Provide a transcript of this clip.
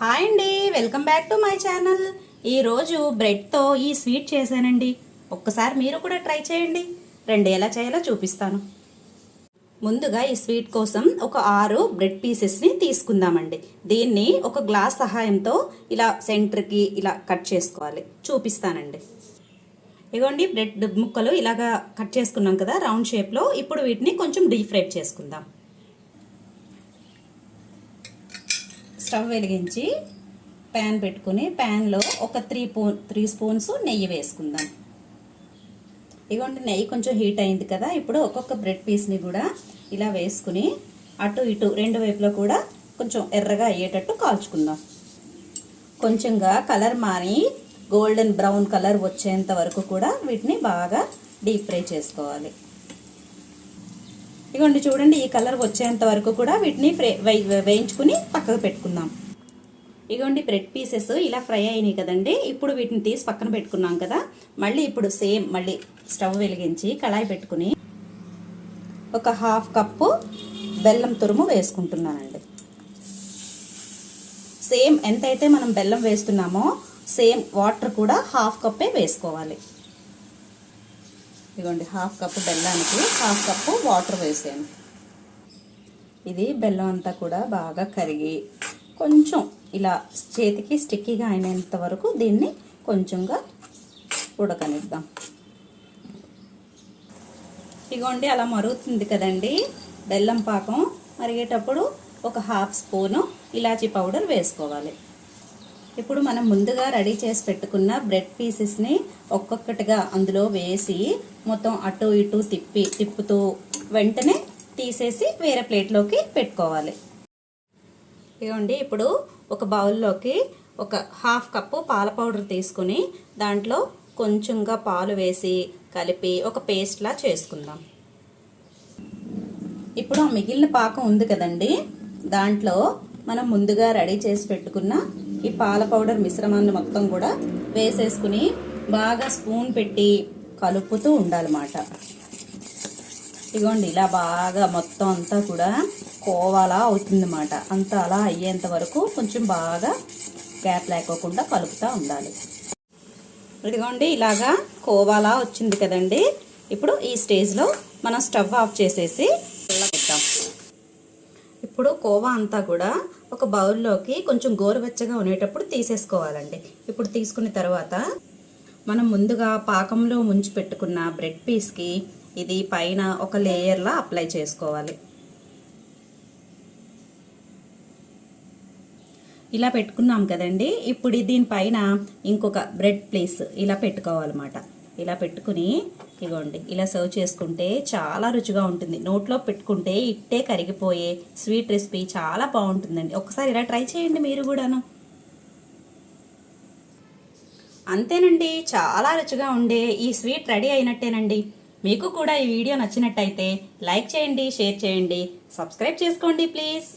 Hi అండి welcome back to my channel. ఈరోజు బ్రెడ్తో ఈ స్వీట్ చేశానండి. ఒక్కసారి మీరు కూడా ట్రై చేయండి. రెండు ఎలా చేయాలో చూపిస్తాను. ముందుగా ఈ స్వీట్ కోసం ఒక ఆరు బ్రెడ్ పీసెస్ని తీసుకుందామండి. దీన్ని ఒక గ్లాస్ సహాయంతో ఇలా సెంటర్కి ఇలా కట్ చేసుకోవాలి. చూపిస్తానండి. ఇగోండి బ్రెడ్ ముక్కలు ఇలాగా కట్ చేసుకున్నాం కదా రౌండ్ షేప్లో. ఇప్పుడు వీటిని కొంచెం డీప్ ఫ్రై చేసుకుందాం. స్టవ్ వెలిగించి ప్యాన్ పెట్టుకుని ప్యాన్లో ఒక త్రీ పూన్ త్రీ స్పూన్స్ నెయ్యి వేసుకుందాం. ఇగోండి నెయ్యి కొంచెం హీట్ అయింది కదా ఇప్పుడు ఒక్కొక్క బ్రెడ్ పీస్ని కూడా ఇలా వేసుకుని అటు ఇటు రెండు వైపులో కూడా కొంచెం ఎర్రగా అయ్యేటట్టు కాల్చుకుందాం. కొంచెంగా కలర్ మారి గోల్డెన్ బ్రౌన్ కలర్ వచ్చేంత వరకు కూడా వీటిని బాగా డీప్ ఫ్రై చేసుకోవాలి. ఇగోండి చూడండి ఈ కలర్ వచ్చేంత వరకు కూడా వీటిని ఫ్రై వేయించుకుని పక్కకు పెట్టుకుందాం. ఇగోండి బ్రెడ్ పీసెస్ ఇలా ఫ్రై అయినాయి కదండి. ఇప్పుడు వీటిని తీసి పక్కన పెట్టుకున్నాం కదా. మళ్ళీ ఇప్పుడు సేమ్ మళ్ళీ స్టవ్ వెలిగించి కళాయి పెట్టుకుని ఒక హాఫ్ కప్పు బెల్లం తురుము వేసుకుంటున్నానండి. సేమ్ ఎంతైతే మనం బెల్లం వేస్తున్నామో సేమ్ వాటర్ కూడా హాఫ్ కప్పే వేసుకోవాలి. ఇదిగోండి హాఫ్ కప్పు బెల్లానికి హాఫ్ కప్పు వాటర్ వేసాను ఇది బెల్లం అంతా కూడా బాగా కరిగి కొంచెం ఇలా చేతికి స్టిక్కీగా అయినంత వరకు దీన్ని కొంచెంగా ఉడకనిద్దాం. ఇగోండి అలా మరుగుతుంది కదండి బెల్లం పాకం. మరిగేటప్పుడు ఒక హాఫ్ స్పూను ఇలాచీ పౌడర్ వేసుకోవాలి. ఇప్పుడు మనం ముందుగా రెడీ చేసి పెట్టుకున్న బ్రెడ్ పీసెస్ని ఒక్కొక్కటిగా అందులో వేసి మొత్తం అటు ఇటు తిప్పి తిప్పుతూ వెంటనే తీసేసి వేరే ప్లేట్లోకి పెట్టుకోవాలి. ఇవ్వండి ఇప్పుడు ఒక బౌల్లోకి ఒక హాఫ్ కప్పు పాల పౌడర్ తీసుకుని దాంట్లో కొంచెంగా పాలు వేసి కలిపి ఒక పేస్ట్లా చేసుకుందాం. ఇప్పుడు ఆ మిగిలిన పాకం ఉంది కదండి దాంట్లో మనం ముందుగా రెడీ చేసి పెట్టుకున్న ఈ పాల పౌడర్ మిశ్రమాన్ని మొత్తం కూడా వేసేసుకుని బాగా స్పూన్ పెట్టి కలుపుతూ ఉండాలన్నమాట. ఇదిగోండి ఇలా బాగా మొత్తం అంతా కూడా కోవాలా అవుతుందన్నమాట. అంతా అలా అయ్యేంత వరకు కొంచెం బాగా గ్యాప్ లేకోకుండా కలుపుతూ ఉండాలి. ఇదిగోండి ఇలాగా కోవాలా వచ్చింది కదండి. ఇప్పుడు ఈ స్టేజ్లో మనం స్టవ్ ఆఫ్ చేసేసి ఇప్పుడు కోవా అంతా కూడా ఒక బౌల్లోకి కొంచెం గోరువెచ్చగా ఉండేటప్పుడు తీసేసుకోవాలండి. ఇప్పుడు తీసుకున్న తర్వాత మనం ముందుగా పాకంలో ముంచి పెట్టుకున్న బ్రెడ్ పీస్కి ఇది పైన ఒక లేయర్లా అప్లై చేసుకోవాలి. ఇలా పెట్టుకున్నాం కదండి. ఇప్పుడు దీనిపైన ఇంకొక బ్రెడ్ ప్లీస్ ఇలా పెట్టుకోవాలన్నమాట. ఇలా పెట్టుకుని ఇగోండి ఇలా సర్వ్ చేసుకుంటే చాలా రుచిగా ఉంటుంది. నోట్లో పెట్టుకుంటే ఇట్టే కరిగిపోయే స్వీట్ రెసిపీ చాలా బాగుంటుందండి. ఒకసారి ఇలా ట్రై చేయండి మీరు కూడాను. అంతేనండి చాలా రుచిగా ఉండే ఈ స్వీట్ రెడీ అయినట్టేనండి. మీకు కూడా ఈ వీడియో నచ్చినట్టయితే లైక్ చేయండి షేర్ చేయండి. సబ్స్క్రైబ్ చేసుకోండి ప్లీజ్.